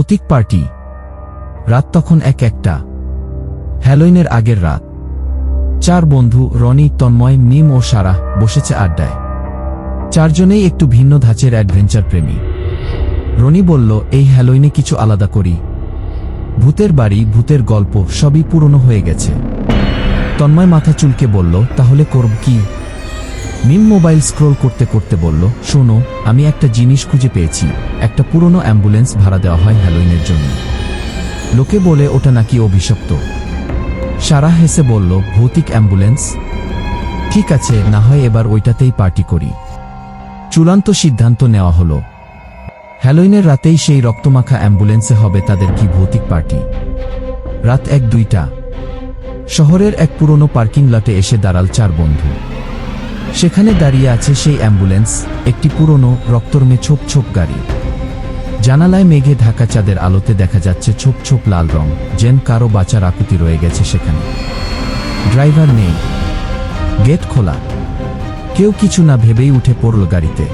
ভৌতিক পার্টি। রাত তখন এক একটা। হ্যালোইনের আগের রাত। চার বন্ধু, রনি, তন্ময় মিম ও সারা বসেছে আড্ডায়। চারজনেই একটু ভিন্ন ধাঁচের অ্যাডভেঞ্চার প্রেমী। রনি বলল, এই হ্যালোইনে কিছু আলাদা করি। ভূতের বাড়ি, ভূতের গল্প সবই পুরনো হয়ে গেছে। তন্ময় মাথা চুলকে বলল, তাহলে করব কি? মিম মোবাইল স্ক্রোল করতে করতে বলল, শোনো, আমি একটা জিনিস খুঁজে পেয়েছি। একটা পুরনো অ্যাম্বুলেন্স ভাড়া দেওয়া হয় হ্যালোইনের জন্য। লোকে বলে ওটা নাকি অভিশপ্ত। সারা হেসে বলল, ভৌতিক অ্যাম্বুলেন্স? ঠিক আছে, না হয় এবার ওইটাতেই পার্টি করি। চূড়ান্ত সিদ্ধান্ত নেওয়া হলো। হ্যালোইনের রাতেই সেই রক্তমাখা অ্যাম্বুলেন্সে হবে তাদের কি ভৌতিক পার্টি। রাত এক দুইটা। শহরের এক পুরনো পার্কিং লটে এসে দাঁড়াল চার বন্ধু। সেখানে দাঁড়িয়ে আছে সেই অ্যাম্বুলেন্স, একটি পুরনো রক্তর্মে ছোপ ছোপ গাড়ি। জানালায় মেঘে ঢাকা চাঁদের আলোতে দেখা যাচ্ছে ছোপ ছোপ লাল রং, যেন কারও বাঁচার আকুতি রয়ে গেছে সেখানে। ড্রাইভার নেই। গেট খোলা। কেউ কিছু না ভেবেই উঠে পড়ল গাড়িতে।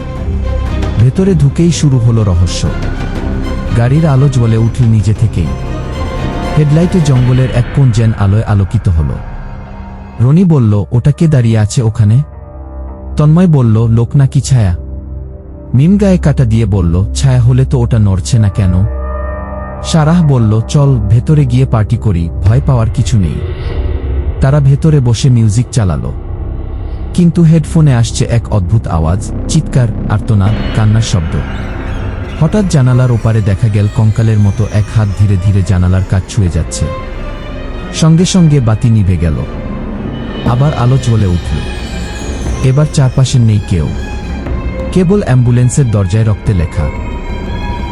ভেতরে ঢুকেই শুরু হলো রহস্য। গাড়ির আলো জ্বলে উঠল নিজে থেকেই। হেডলাইটে জঙ্গলের এক কোণ যেন আলোয় আলোকিত হল। রনি বলল, ওটা কে দাঁড়িয়ে আছে ওখানে? তন্ময় বলল, লোক নাকি ছায়া? মিম গায়ে কাটা দিয়ে বলল, ছায়া হলে তো ওটা নড়ছে না কেন? সারাহ বলল, চল, ভেতরে গিয়ে পার্টি করি, ভয় পাওয়ার কিছু নেই। তারা ভেতরে বসে মিউজিক চালালো। কিন্তু হেডফোনে আসছে এক অদ্ভুত আওয়াজ, চিৎকার, আর্তনাদ, কান্নার শব্দ। হঠাৎ জানালার ওপারে দেখা গেল কঙ্কালের মতো এক হাত ধীরে ধীরে জানালার কাজ ছুঁয়ে যাচ্ছে। সঙ্গে সঙ্গে বাতি নিভে গেল। আবার আলো চলে উঠল। এবার চারপাশে নেই কেউ। কেবল অ্যাম্বুলেন্সের দরজায় রক্তে লেখা,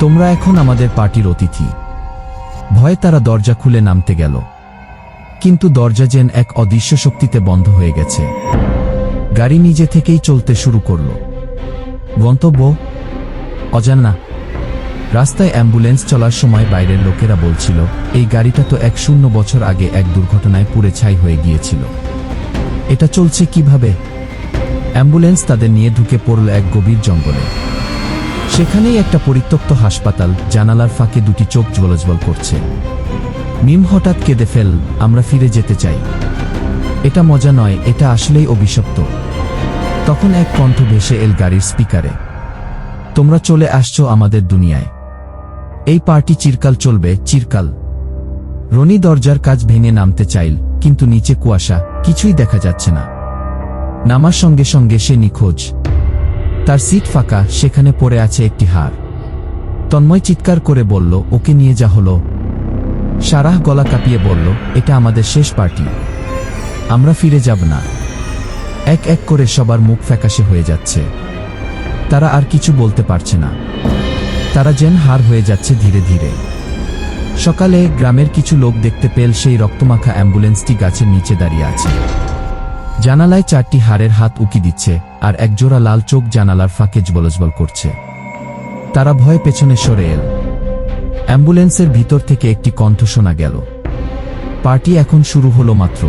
তোমরা এখন আমাদের পার্টির অতিথি। ভয়ে তারা দরজা খুলে নামতে গেল। কিন্তু দরজা যেন এক অদৃশ্য শক্তিতে বন্ধ হয়ে গেছে। গাড়ি নিজে থেকেই চলতে শুরু করল। গন্তব্য? অজানা। রাস্তায় অ্যাম্বুলেন্স চলার সময় বাইরের লোকেরা বলছিল, এই গাড়িটা তো এক শূন্য বছর আগে এক দুর্ঘটনায় পুড়ে ছাই হয়ে গিয়েছিল। এটা চলছে কীভাবে? অ্যাম্বুলেন্স তাদের নিয়ে ঢুকে পড়ল এক গভীর জঙ্গলে। সেখানেই একটা পরিত্যক্ত হাসপাতাল, জানালার ফাঁকে দুটি চোখ জ্বলজ্বল করছে। মিম হঠাৎ কেঁদে ফেল, আমরা ফিরে যেতে চাই। এটা মজা নয়, এটা আসলেই অভিশপ্ত। তখন এক কণ্ঠ ভেসে এল গাড়ির স্পিকারে। তোমরা চলে আসছো আমাদের দুনিয়ায়। এই পার্টি চিরকাল চলবে, চিরকাল। রনি দরজার কাজ ভেঙে নামতে চাইল, কিন্তু নিচে কুয়াশা, কিছুই দেখা যাচ্ছে না। নামার সঙ্গে সঙ্গে সে নিখোঁজ। তার সিট ফাঁকা, সেখানে পড়ে আছে একটি হার। তন্ময় চিৎকার করে বলল, ওকে নিয়ে যা হলো। সারাহ গলা কাঁপিয়ে বলল, এটা আমাদের শেষ পার্টি। আমরা ফিরে যাব না। এক এক করে সবার মুখ ফ্যাকাশে হয়ে যাচ্ছে। তারা আর কিছু বলতে পারছে না। তারা যেন হার হয়ে যাচ্ছে ধীরে ধীরে। সকালে গ্রামের কিছু লোক দেখতে পেল সেই রক্তমাখা অ্যাম্বুলেন্সটি গাছের নিচে দাঁড়িয়ে আছে। জানালায় চারটি হাড়ের হাত উকি দিচ্ছে আর একজোড়া লাল চোখ জানালার ফাঁকে জবলজবল করছে। তারা ভয়ে পেছনে সরে এল। অ্যাম্বুলেন্সের ভিতর থেকে একটি কণ্ঠ শোনা গেল। পার্টি এখন শুরু হলো মাত্র।